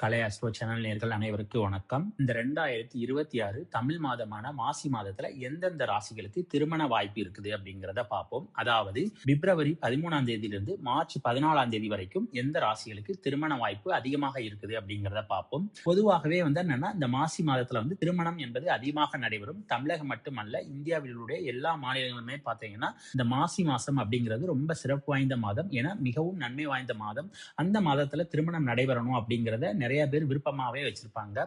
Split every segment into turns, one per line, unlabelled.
கலை astro channel நேர்கள் அனைவருக்கு வணக்கம். இந்த ரெண்டாயிரத்தி இருபத்தி ஆறு தமிழ் மாதமான மாசி மாதத்துல எந்தெந்த ராசிகளுக்கு திருமண வாய்ப்பு இருக்குது அப்படிங்கிறத பார்ப்போம். அதாவது பிப்ரவரி பதிமூணாம் தேதியிலிருந்து மார்ச் பதினாலாம் தேதி வரைக்கும் எந்த ராசிகளுக்கு திருமண வாய்ப்பு அதிகமாக இருக்குது அப்படிங்கிறத பார்ப்போம். பொதுவாகவே வந்து என்னன்னா இந்த மாசி மாதத்துல வந்து திருமணம் என்பது அதிகமாக நடைபெறும். தமிழகம் மட்டுமல்ல இந்தியாவிலுடைய எல்லா மாநிலங்களுமே பார்த்தீங்கன்னா இந்த மாசி மாசம் அப்படிங்கிறது ரொம்ப சிறப்பு வாய்ந்த மாதம். என மிகவும் நன்மை வாய்ந்த மாதம். அந்த மாதத்துல திருமணம் நடைபெறணும் அப்படிங்கிறத நிறைய பேர் விருப்பமாவே வச்சிருப்பாங்க.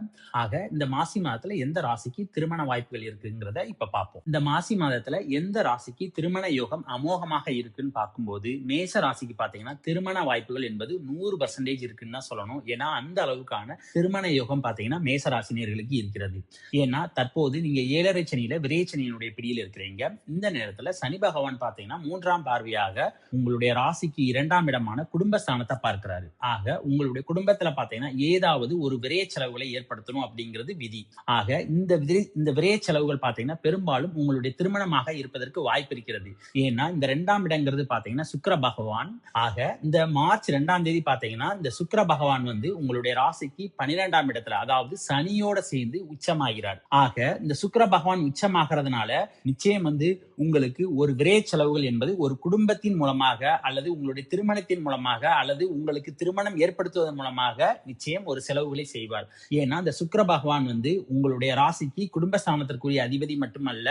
ஆக இந்த மாசி மாதத்துல எந்த ராசிக்கு திருமண வாய்ப்புகள் இருக்குங்கிறத இப்ப பார்ப்போம். இந்த மாசி மாதத்துல எந்த ராசிக்கு திருமண யோகம் அமோகமாக இருக்குன்னு பார்க்கும்போது மேச ராசிக்கு பாத்தீங்கன்னா திருமண வாய்ப்புகள் என்பது நூறு பர்சன்டேஜ் இருக்குன்னு தான் சொல்லணும். ஏன்னா அந்த அளவுக்கான திருமண யோகம் பாத்தீங்கன்னா மேச ராசினியர்களுக்கு இருக்கிறது. ஏன்னா தற்போது நீங்க ஏழரை சனியில விரைச்சனியினுடைய பிடியில் இருக்கிறீங்க. இந்த நேரத்துல சனி பகவான் பாத்தீங்கன்னா மூன்றாம் பார்வையாக உங்களுடைய ராசிக்கு இரண்டாம் இடமான குடும்பஸ்தானத்தை பார்க்கிறாரு. ஆக உங்களுடைய குடும்பத்துல பாத்தீங்கன்னா ஏதாவது ஒரு விரைய செலவுகளை ஏற்படுத்தணும் அப்படிங்கிறது விதி. ஆக இந்த இந்த விரைய செலவுகள் பாத்தீங்கன்னா பெரும்பாலும் உங்களுடைய திருமணமாக இருப்பதற்கு வாய்ப்பு இருக்கிறது. ஏன்னா இந்த ரெண்டாம் இடங்கிறது பாத்தீங்கன்னா சுக்கர பகவான். ஆக இந்த மார்ச் ரெண்டாம் தேதி பாத்தீங்கன்னா இந்த சுக்கர பகவான் வந்து உங்களுடைய ராசிக்கு பன்னிரெண்டாம் இடத்துல அதாவது சனியோட சேர்ந்து உச்சமாகிறார். ஆக இந்த சுக்கர பகவான் உச்சமாகிறதுனால நிச்சயம் வந்து உங்களுக்கு ஒரு விரைய செலவுகள் என்பது ஒரு குடும்பத்தின் மூலமாக அல்லது உங்களுடைய திருமணத்தின் மூலமாக அல்லது உங்களுக்கு திருமணம் ஏற்படுத்துவதன் மூலமாக நிச்சயம் ஒரு செலவுகளை செய்வார். ஏன்னா அந்த சுக்கர பகவான் வந்து உங்களுடைய ராசிக்கு குடும்பஸ்தானத்திற்குரிய அதிபதி மட்டுமல்ல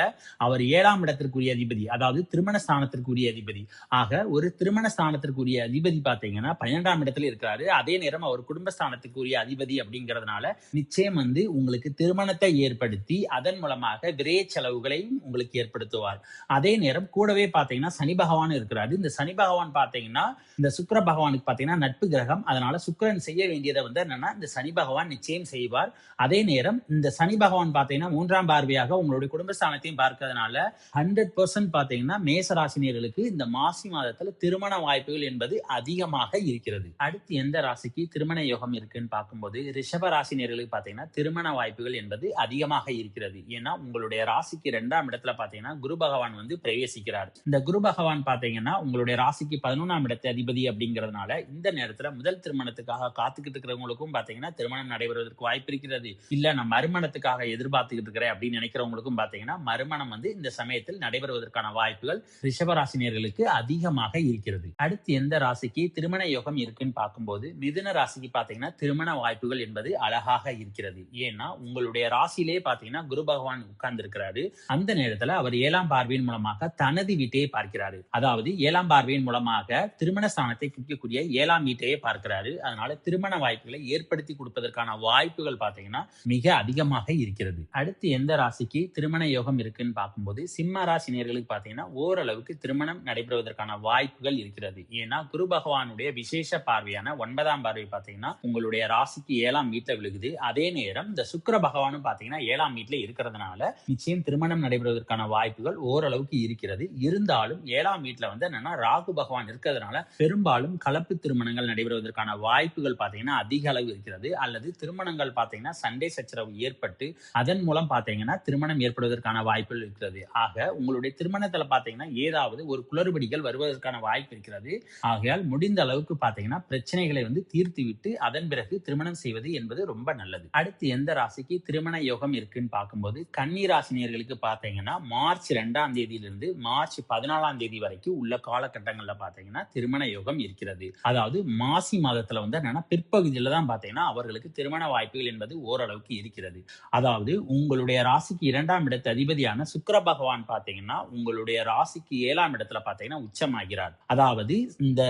அவர் ஏழாம் இடத்திற்குரிய அதிபதி அதாவது திருமண ஸ்தானத்திற்குரிய அதிபதி. ஆக ஒரு திருமண ஸ்தானத்திற்குரிய அதிபதி பாத்தீங்கன்னா பன்னெண்டாம் இடத்துல இருக்கிறாரு. அதே நேரம் அவர் குடும்பஸ்தானத்துக்குரிய அதிபதி அப்படிங்கிறதுனால நிச்சயம் வந்து உங்களுக்கு திருமணத்தை ஏற்படுத்தி அதன் மூலமாக விரைய செலவுகளையும் உங்களுக்கு ஏற்படுத்துவார். அதே நேரம் கூடவே பாத்தீங்கன்னா சனி பகவான் இருக்கிறாரு. இந்த சனி பகவான் பாத்தீங்கன்னா இந்த சுக்கர பகவானுக்கு பாத்தீங்கன்னா நட்பு கிரகம். அதனால சுக்கரன் செய்ய வேண்டியதை வந்து என்னன்னா இந்த சனி பகவான் நிச்சயம் செய்வார். அதே நேரம் இந்த சனி பகவான் பாத்தீங்கன்னா மூன்றாம் பார்வையாக உங்களுடைய குடும்பஸ்தானத்தையும் பார்க்கறதுனால ஹண்ட்ரட் பர்சன்ட் பாத்தீங்கன்னா மேச ராசினியர்களுக்கு இந்த மாசி மாதத்துல திருமண வாய்ப்புகள் என்பது அதிகமாக இருக்கிறது. அடுத்து எந்த ராசிக்கு திருமண யோகம் இருக்குன்னு பார்க்கும்போது ரிஷப ராசினியர்களுக்கு பாத்தீங்கன்னா திருமண வாய்ப்புகள் என்பது அதிகமாக இருக்கிறது. ஏன்னா உங்களுடைய ராசிக்கு இரண்டாம் இடத்துல பார்த்தீங்கன்னா குரு பகவான் வந்து பிரவேசிக்கிறார். இந்த குரு பகவான் பார்த்தீங்கன்னா உங்களுடைய ராசிக்கு பதினொன்றாம் இடத்தை அதிபதி அப்படிங்கறதுனால இந்த நேரத்துல முதல் திருமணத்துக்காக காத்துக்கிட்டு இருக்கிறவங்களுக்கும் பாத்தீங்கன்னா திருமணம் நடைபெறுவதற்கு வாய்ப்பு இருக்கிறது. இல்ல நான் மறுமணத்துக்காக எதிர்பார்த்துக்கிட்டு இருக்கிறேன் அப்படின்னு நினைக்கிறவங்களுக்கும் பாத்தீங்கன்னா மறுமணம் வந்து இந்த சமயத்தில் நடைபெறுவதற்கான வாய்ப்புகள் ரிஷபராசினியர்களுக்கு அதிகமாக இருக்கிறது. அடுத்து எந்த ராசிக்கு திருமண யோகம் இருக்குன்னு பார்க்கும்போது மிதுன ராசிக்கு பாத்தீங்கன்னா திருமண வாய்ப்புகள் என்பது அழகாக இருக்கிறது. ஏன்னா உங்களுடைய ராசியிலே பாத்தீங்கன்னா குரு பகவான் உட்கார்ந்து இருக்கிறாரு அந்த நேரத்துல அவர் ஏழாம் பார்வையின் மூலமாக தனது வீட்டையே பார்க்கிறாரு. அதாவது ஏழாம் பார்வையின் மூலமாக திருமண ஸ்தானத்தை குறிக்கக்கூடிய ஏழாம் வீட்டையே பார்க்கிறாரு. அதனால திருமண வாய்ப்புகளை ஏற்படுத்தி கொடுப்பதற்கான வாய்ப்புகள் பார்த்தீங்கன்னா மிக அதிகமாக இருக்கிறது. அடுத்து எந்த ராசிக்கு திருமண யோகம் இருக்குன்னு பார்க்கும்போது சிம்ம ராசி நேர்களுக்கு பார்த்தீங்கன்னா ஓரளவுக்கு திருமணம் நடைபெறுவதற்கான வாய்ப்புகள் இருக்கிறது. ஏன்னா குரு பகவானுடைய விசேஷ பார்வையான ஒன்பதாம் பார்வை பார்த்தீங்கன்னா உங்களுடைய ராசிக்கு ஏழாம் வீட்டில் விழுகுது. அதே நேரம் இந்த சுக்கர பகவானும் பார்த்தீங்கன்னா ஏழாம் வீட்டில் இருக்கிறதுனால நிச்சயம் திருமணம் நடைபெறுவதற்கான வாய்ப்புகள் ஓரளவுக்கு இருக்கிறது. இருந்தாலும் ஏழாம் வீட்டில் வந்து என்னன்னா ராகு பகவான் இருக்கிறதுனால பெரும்பாலும் கலப்பு திருமணங்கள் நடைபெறுவதற்கான வாய்ப்புகள் பார்த்தீங்கன்னா அதிக அளவு இருக்கிறது. அல்லது திருமணங்கள் பார்த்தீங்கன்னா சண்டை சச்சரவு ஏற்பட்டு அதன் மூலம் பார்த்தீங்கன்னா திருமணம் ஏற்படுவதற்கான வாய்ப்புகள் இருக்கிறது. ஆக உங்களுடைய திருமணத்துல பார்த்தீங்கன்னா ஏதாவது ஒரு குளறுபடிகள் வருவதற்கான வாய்ப்பு இருக்கிறது. ஆகையால் முடிந்த அளவுக்கு பார்த்தீங்கன்னா பிரச்சனைகளை வந்து தீர்த்து விட்டு அதன் பிறகு திருமணம் செய்வது என்பது ரொம்ப நல்லது. அடுத்து எந்த ராசிக்கு திருமண யோகம் இருக்குன்னு பார்க்கும்போது கன்னி ராசினியர்களுக்கு பார்த்தீங்கன்னா மார்ச் ரெண்டாம் தேதியிலிருந்து மார்ச் பதினாலாம் தேதி வரைக்கும் உள்ள காலகட்டங்களில் பார்த்தீங்கன்னா திருமண யோகம் இருக்கிறது. அதாவது மாசி மாதத்துல வந்து என்னன்னா பிற்பகுதியில தான் பார்த்தீங்கன்னா அவர்களுக்கு திருமண வாய்ப்புகள் என்பது ஓரளவுக்கு இருக்கிறது. அதாவது உங்களுடைய ராசிக்கு இரண்டாம் இடத்து அதிபதியான சுக்கர பகவான் பார்த்தீங்கன்னா உங்களுடைய ராசிக்கு ஏழாம் இடத்துல பார்த்தீங்கன்னா உச்சமாகிறார். அதாவது இந்த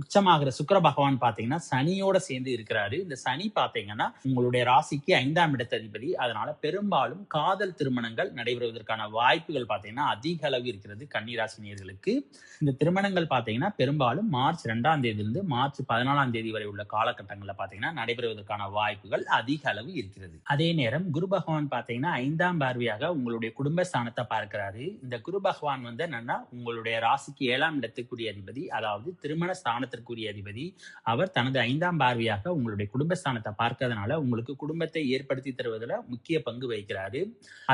உச்சமாகிற சுக்கர பகவான் பார்த்தீங்கன்னா சனியோட சேர்ந்து இருக்கிறாரு. இந்த சனி பார்த்தீங்கன்னா உங்களுடைய ராசிக்கு ஐந்தாம் இடத்து அதிபதி. அதனால பெரும்பாலும் காதல் திருமணங்கள் நடைபெறுவதற்கான வாய்ப்புகள் பார்த்தீங்கன்னா அதிக அளவு இருக்கிறது கன்னிராசினியர்களுக்கு. இந்த திருமணங்கள் பார்த்தீங்கன்னா பெரும்பாலும் மார்ச் ரெண்டாம் தேதியிலிருந்து மார்ச் பதினாலாம் தேதி வரை உள்ள காலகட்டங்களில் பார்த்தீங்கன்னா நடைபெறுவதற்கான வாய்ப்புகள் அதிக அளவு இருக்கிறது. அதே நேரம் குரு பகவான் பாத்தீங்கன்னா ஐந்தாம் பார்வையாக உங்களுடைய குடும்ப ஸ்தானத்தை பார்க்கிறாரு. இந்த குரு பகவான் வந்து என்னன்னா உங்களுடைய ராசிக்கு ஏழாம் இடத்துக்குரிய அதிபதி அதாவது திருமண ஸ்தானத்திற்குரிய அதிபதி. அவர் தனது ஐந்தாம் பார்வையாக உங்களுடைய குடும்ப ஸ்தானத்தை பார்க்கறதுனால உங்களுக்கு குடும்பத்தை ஏற்படுத்தி தருவதில் முக்கிய பங்கு வகிக்கிறாரு.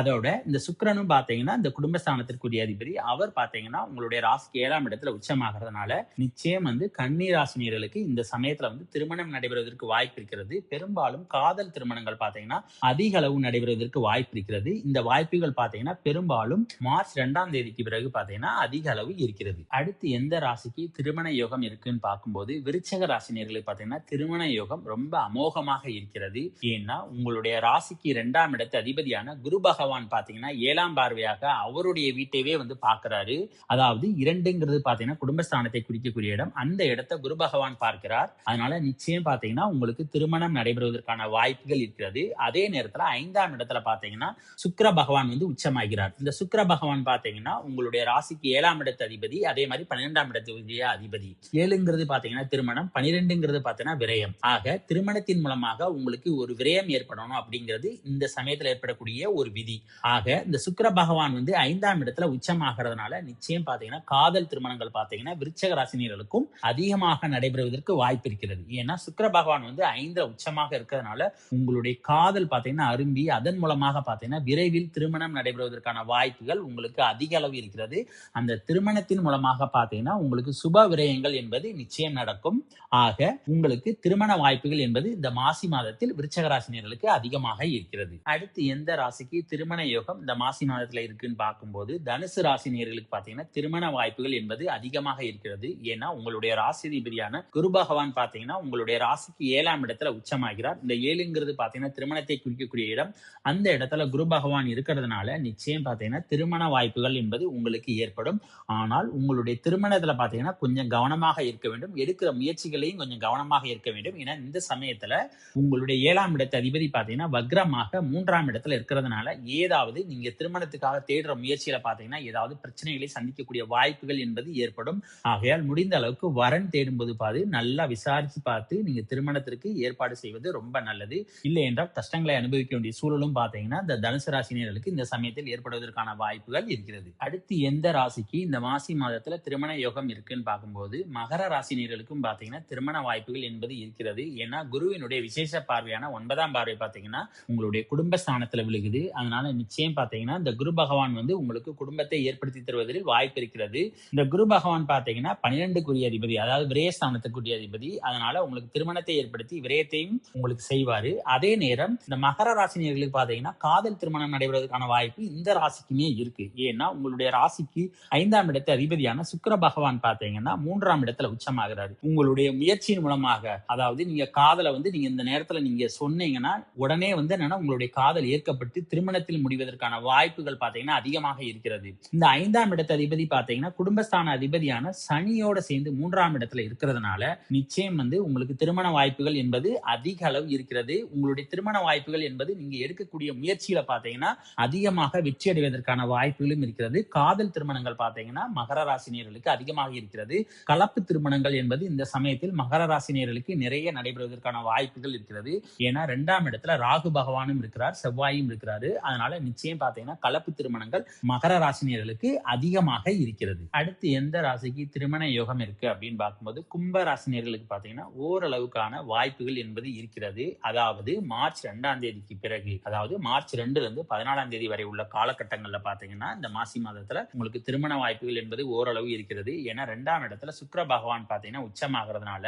அதோட இந்த சுக்கிரனும் பாத்தீங்கன்னா இந்த குடும்பஸ்தானத்திற்குரிய அதிபதி. அவர் பாத்தீங்கன்னா உங்களுடைய ராசிக்கு ஏழாம் இடத்துல உச்சமாகறதுனால நிச்சயம் வந்து கன்னி ராசினியர்களுக்கு இந்த சமயத்துல வந்து திருமணம் நடைபெறுவதற்கு வாய்ப்பு இருக்கிறது பெரும்பாலும் காதல் திருமணங்கள் பாத்தீங்கன்னா அதிக அளவு நடைபெறுவதற்கு வாய்ப்பு இருக்கிறது இந்த வாய்ப்புகள் பாத்தீங்கன்னா பெரும்பாலும் மார்ச் ரெண்டாம் தேதிக்கு பிறகு பாத்தீங்கன்னா அதிக அளவு இருக்கிறது. அடுத்து எந்த ராசிக்கு திருமண யோகம் இருக்குன்னு பார்க்கும்போது விருச்சக ராசினியர்களுக்கு பாத்தீங்கன்னா திருமண யோகம் ரொம்ப அமோகமாக இருக்கிறது. ஏன்னா உங்களுடைய ராசிக்கு இரண்டாம் இடத்து அதிபதியான குரு பகவான் பாத்தீங்கன்னா ஏழாம் பார்வையாக அவருடைய வீட்டையே வந்து பார்க்கிறாரு அதாவது இரண்டுங்கிறது பாத்தீங்கன்னா குடும்பஸ்தானத்தை குறிக்கக்கூடிய இடம். அந்த இடத்தை குரு பகவான் பார்க்கிறார். அதனால நிச்சயம் பாத்தீங்கன்னா உங்களுக்கு திருமணம் நடைபெறுவதற்கான வாய்ப்புகள் இருக்கிறது. அதே நேரத்துல ஐந்தாம் இடத்துல பாத்தீங்கன்னா சுக்கர பகவான் வந்து உச்சமாகிறார். இந்த சுக்கர பகவான் பாத்தீங்கன்னா உங்களுடைய ராசிக்கு ஏழாம் இடத்து அதிபதி அதே மாதிரி பன்னிரெண்டாம் இடத்துடைய அதிபதி. ஏழுங்கிறது பாத்தீங்கன்னா திருமணம் பனிரெண்டுங்கிறது பாத்தீங்கன்னா விரயம். ஆக திருமணத்தின் மூலமாக உங்களுக்கு ஒரு விரயம் ஏற்படணும் அப்படிங்கிறது இந்த சமயத்துல ஏற்படக்கூடிய ஒரு விதி. ஆக இந்த சுக்கர பகவான் வந்து ஐந்தாம் இடத்துல உச்சமாகிறதுனால நிச்சயம் பாத்தீங்கன்னா காதல் திருமணங்கள் பாத்தீங்கன்னா விருச்சக ராசினியர்களுக்கும் அதிகமாக நடைபெறுவதற்கு வாய்ப்பு இருக்கிறது. ஏன்னா சுக்கர பகவான் வந்து ஐந்துல உச்சமாக இருக்கிறதுனால உங்களுடைய காதல் பாத்தீங்கன்னா அரும்பி அதன் மூலமாக பாத்தீங்கன்னா விரைவில் திருமணம் நடைபெறுவதற்கான வாய்ப்புகள் உங்களுக்கு அதிக அளவு இருக்கிறது. அந்த திருமணத்தின் மூலமாக பாத்தீங்கன்னா உங்களுக்கு சுப விரயங்கள் என்பது நிச்சயம் நடக்கும். ஆக உங்களுக்கு திருமண வாய்ப்புகள் என்பது இந்த மாசி மாதத்தில் விருச்சக ராசினியர்களுக்கு அதிகமாக இருக்கிறது. அடுத்து எந்த ராசிக்கு திருமண யோகம் இந்த மாசி மாதத்துல இருக்குன்னு பார்க்கும்போது தனுசு ராசினியர்களுக்கு பாத்தீங்கன்னா திருமண வாய்ப்புகள் என்பது அதிகமாக இருக்கிறது. ஏன்னா உங்களுடைய ராசிதிபதியான குரு பகவான் பாத்தீங்கன்னா உங்களுடைய ராசிக்கு ஏழாம் இடத்தில் உச்சமாகிறார். இந்த ஏழுங்கிறது பாத்தீங்கன்னா திருமணத்தை குறிக்கக்கூடிய இடம். அந்த இடத்துல குரு பகவான் இருக்கிறதுனால நிச்சயம் பாத்தீங்கன்னா திருமண வாய்ப்புகள் என்பது உங்களுக்கு ஏற்படும். ஆனால் உங்களுடைய திருமணத்துல பாத்தீங்கன்னா கொஞ்சம் கவனமாக இருக்க வேண்டும். எடுக்கிற முயற்சிகளையும் கொஞ்சம் கவனமாக இருக்க வேண்டும். ஏன்னா இந்த சமயத்துல உங்களுடைய ஏழாம் இடத்து அதிபதி பாத்தீங்கன்னா வக்ரமாக மூன்றாம் இடத்துல இருக்கிறதுனால ஏதாவது நீங்க திருமணத்துக்காக தேடுற முயற்சியில பாத்தீங்கன்னா ஏதாவது பிரச்சனைகளை சந்திக்கக்கூடிய வாய்ப்புகள் என்பது ஏற்படும். ஆகையால் முடிந்த அளவுக்கு வரன் தேடும்போது பாது நல்லா விசாரிச்சு பார்த்து நீங்க திருமணத்திற்கு ஏற்பாடு செய்வது ரொம்ப நல்லது. இல்லை என்றால் கஷ்டங்களை அனுபவிக்க வேண்டிய சூழலும் பாத்தீங்கன்னா இந்த தனுசு ராசினியர்களுக்கு இந்த சமயத்தில் ஏற்படுவதற்கான வாய்ப்புகள் இருக்கிறது. அடுத்து எந்த ராசிக்கு இந்த மாசி மாதத்துல திருமண யோகம் இருக்குன்னு பார்க்கும்போது மகர ராசினியர்களுக்கும் பாத்தீங்கன்னா திருமண வாய்ப்புகள் என்பது இருக்கிறது. ஏன்னா குருவினுடைய விசேஷ பார்வையான ஒன்பதாம் பார்வை பாத்தீங்கன்னா உங்களுடைய குடும்ப குடும்பஸ்தானத்துல விழுகுது. அதனால நிச்சயம் பாத்தீங்கன்னா இந்த குரு பகவான் வந்து உங்களுக்கு குடும்பத்தை ஏற்படுத்தி தருவதில் வாய்ப்பு இருக்கிறது. இந்த குரு பகவான் பாத்தீங்கன்னா பன்னிரெண்டுக்குரிய அதிபதி அதாவது விரயஸ்தானத்துக்குரிய அதிபதி. அதனால உங்களுக்கு திருமணத்தை ஏற்படுத்தி விரயத்தையும் உங்களுக்கு செய்வாரு. அதே நேரம் இந்த மகர ராசினியர்களுக்கு பாத்தீங்கன்னா காதல் திருமணம் நடைபெறுவதற்கான வாய்ப்பு இந்த ராசிக்குமே இருக்கு. ஏன்னா உங்களுடைய ராசிக்கு ஐந்தாம் இடத்து அதிபதியான சுக்கிர பகவான் பாத்தீங்கன்னா மூன்றாம் இடத்துல உச்சமாகிறாரு. உங்களுடைய முயற்சியின் மூலமாக அதாவது நீங்க காதலை வந்து நீங்க இந்த நேரத்துல நீங்க சொன்னீங்கன்னா உடனே வந்து என்னன்னா உங்களுடைய காதல் ஏற்கப்பட்டு திருமணத்தில் முடிவதற்கான வாய்ப்புகள் பாத்தீங்கன்னா அதிகமாக இருக்கிறது. இந்த ஐந்தாம் இடத்து அதிபதி பாத்தீங்கன்னா குடும்பஸ்தான அதிபதியான சனியோட சேர்ந்து மூன்றாம் இடத்துல இருக்கிறதுனால நிச்சயம் வந்து உங்களுக்கு திருமண வாய்ப்புகள் என்பது அதிக அளவு இருக்கிறது. உங்களுடைய திருமண வாய்ப்புகள் என்பது நீங்க எடுக்கக்கூடிய முயற்சியில பாத்தீங்கன்னா அதிகமாக வெற்றி அடைவதற்கான வாய்ப்புகளும் இருக்கிறது. காதல் திருமணங்கள் பாத்தீங்கன்னா மகர ராசினியர்களுக்கு அதிகமாக இருக்கிறது. கலப்பு திருமணங்கள் என்பது இந்த சமயத்தில் மகர ராசினியர்களுக்கு நிறைய நடைபெறுவதற்கான வாய்ப்புகள் இருக்கிறது. ஏன்னா ரெண்டாம் இடத்துல ராகு பகவானும் இருக்கிறார் செவ்வாயும் இருக்கிறாரு. அதனால நிச்சயம் பாத்தீங்கன்னா கலப்பு திருமணங்கள் மகர ராசினியர்களுக்கு அதிகமாக இருக்கிறது. அடுத்து எந்த ராசிக்கு திருமண யோகம் இருக்கு அப்படின்னு பார்க்கும்போது கும்ப ராசினியர்களுக்கு பாத்தீங்கன்னா ஓரளவுக்கான வாய்ப்பு வாய்ப்புகள் என்பது இருக்கிறது. அதாவது மார்ச் ரெண்டாம் தேதிக்கு பிறகு அதாவது மார்ச் ரெண்டுல இருந்து பதினாலாம் தேதி வரை உள்ள காலகட்டங்கள்ல பாத்தீங்கன்னா இந்த மாசி மாதத்துல உங்களுக்கு திருமண வாய்ப்புகள் என்பது ஓரளவு இருக்கிறது. ஏன்னா ரெண்டாம் இடத்துல சுக்கிர பகவான் பாத்தீங்கன்னா உச்சமாகிறதுனால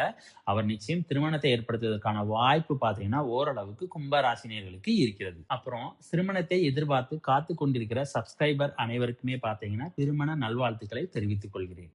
அவர் நிச்சயம் திருமணத்தை ஏற்படுத்துவதற்கான வாய்ப்பு பாத்தீங்கன்னா ஓரளவுக்கு கும்பராசினியர்களுக்கு இருக்கிறது. அப்புறம் திருமணத்தை எதிர்பார்த்து காத்து கொண்டிருக்கிற சப்ஸ்கிரைபர் அனைவருக்குமே பாத்தீங்கன்னா திருமண நல்வாழ்த்துக்களை தெரிவித்துக் கொள்கிறேன்.